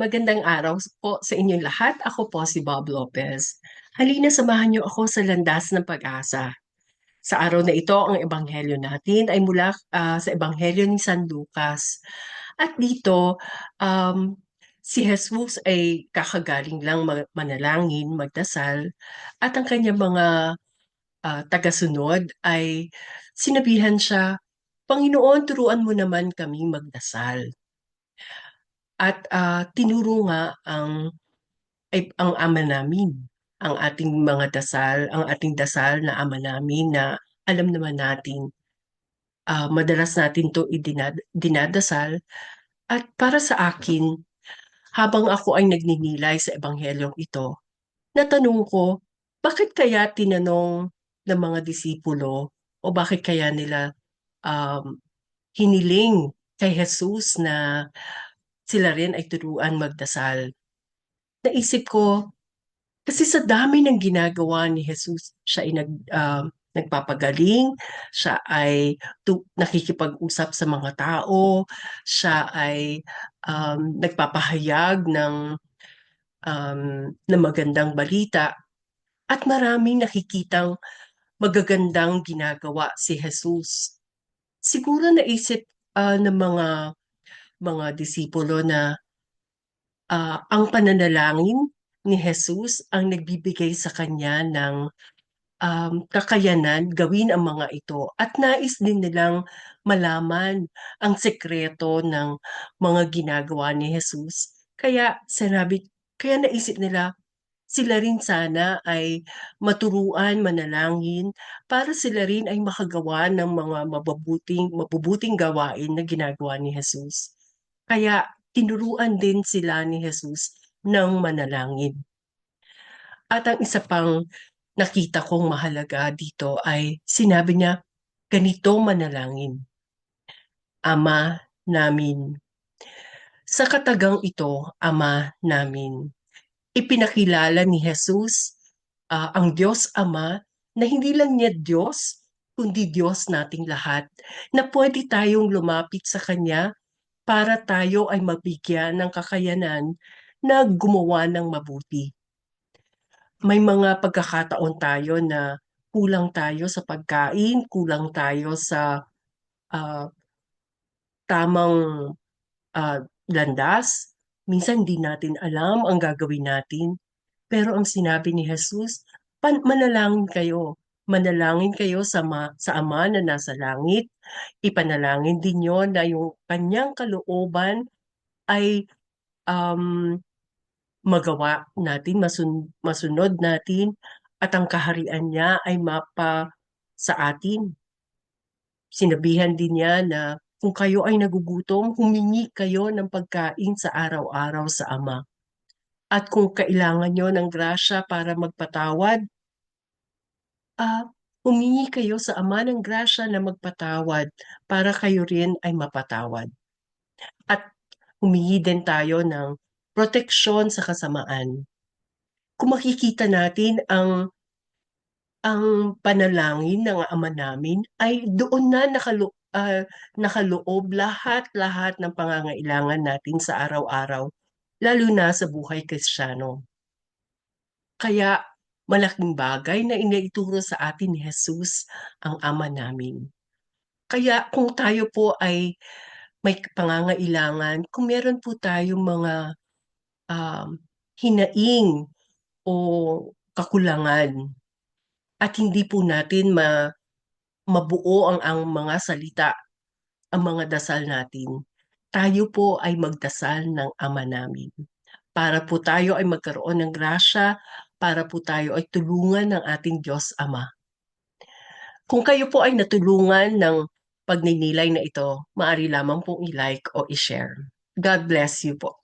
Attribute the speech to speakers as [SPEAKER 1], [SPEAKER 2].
[SPEAKER 1] Magandang araw po sa inyong lahat. Ako po si Bob Lopez. Halina samahan niyo ako sa landas ng pag-asa. Sa araw na ito, ang ebanghelyo natin ay mula ah, sa ebanghelyo ni San Lucas. At dito, um, si Jesus ay kakagaling lang manalangin, magdasal, at ang kanyang mga ah, tagasunod ay sinabihan siya, Panginoon, turuan mo naman kami magdasal. At ah, tinuro nga ang ay ang Ama namin, ang ating mga dasal, ang ating dasal na Ama namin na alam naman natin, ah, madalas natin 'to idinad dinadasal. At para sa akin, habang ako ay nagninilay sa ebanghelyong ito, natanong ko, bakit kaya tinanong ng mga disipulo o bakit kaya nila, um, hiniling kay Jesus na sila rin ay turuan magdasal? Naisip ko Kasi sa dami ng ginagawa ni Jesus, siya ay nag, um, nagpapagaling, siya ay tu- nakikipag-usap sa mga tao, siya ay um, nagpapahayag ng, um, ng magandang balita, at maraming nakikitang magagandang ginagawa si Jesus. Siguro naisip ah, ng mga mga disipulo na ah, ang pananalangin ni Jesus ang nagbibigay sa kanya ng um, kakayanan gawin ang mga ito at nais din nilang malaman ang sekreto ng mga ginagawa ni Jesus. Kaya sinabi, kaya naisip nila sila rin sana ay maturuan manalangin para sila rin ay makagawa ng mga mababuting mabubuting gawain na ginagawa ni Jesus. Kaya tinuruan din sila ni Jesus ng manalangin. At ang isa pang nakita kong mahalaga dito ay sinabi niya, ganito manalangin. Ama namin. Sa katagang ito, Ama namin, ipinakilala ni Jesus ah, ang Diyos Ama na hindi lang niya Diyos, kundi Diyos nating lahat, na pwede tayong lumapit sa Kanya para tayo ay mabigyan ng kakayanan na gumawa ng mabuti. May mga pagkakataon tayo na kulang tayo sa pagkain, kulang tayo sa ah, tamang ah, landas. Minsan hindi natin alam ang gagawin natin. Pero ang sinabi ni Jesus, pan- manalangin kayo. Manalangin kayo sa, ma- sa Ama na nasa langit. Ipanalangin din niyo na yung kanyang kalooban ay um, magawa natin, masun- masunod natin, at ang kaharian niya ay mapa sa atin. Sinabihan din niya na kung kayo ay nagugutom, humingi kayo ng pagkain sa araw-araw sa Ama. At kung kailangan nyo ng grasya para magpatawad, ah, humingi kayo sa Ama ng grasya na magpatawad para kayo rin ay mapatawad. At humingi din tayo ng proteksyon sa kasamaan. Kung makikita natin ang ang panalangin ng Ama namin ay doon na nakalo, ah, nakaloob lahat-lahat ng pangangailangan natin sa araw-araw, lalo na sa buhay Kristiyano. Kaya malaking bagay na inaituro sa atin ni Jesus ang Ama namin. Kaya kung tayo po ay may pangangailangan, kung meron po tayong mga um, hinaing o kakulangan at hindi po natin ma mabuo ang, ang mga salita, ang mga dasal natin, tayo po ay magdasal ng Ama namin. Para po tayo ay magkaroon ng grasya, para po tayo ay tulungan ng ating Diyos Ama. Kung kayo po ay natulungan ng pagninilay na ito, maaari lamang pong i-like o i-share. God bless you po.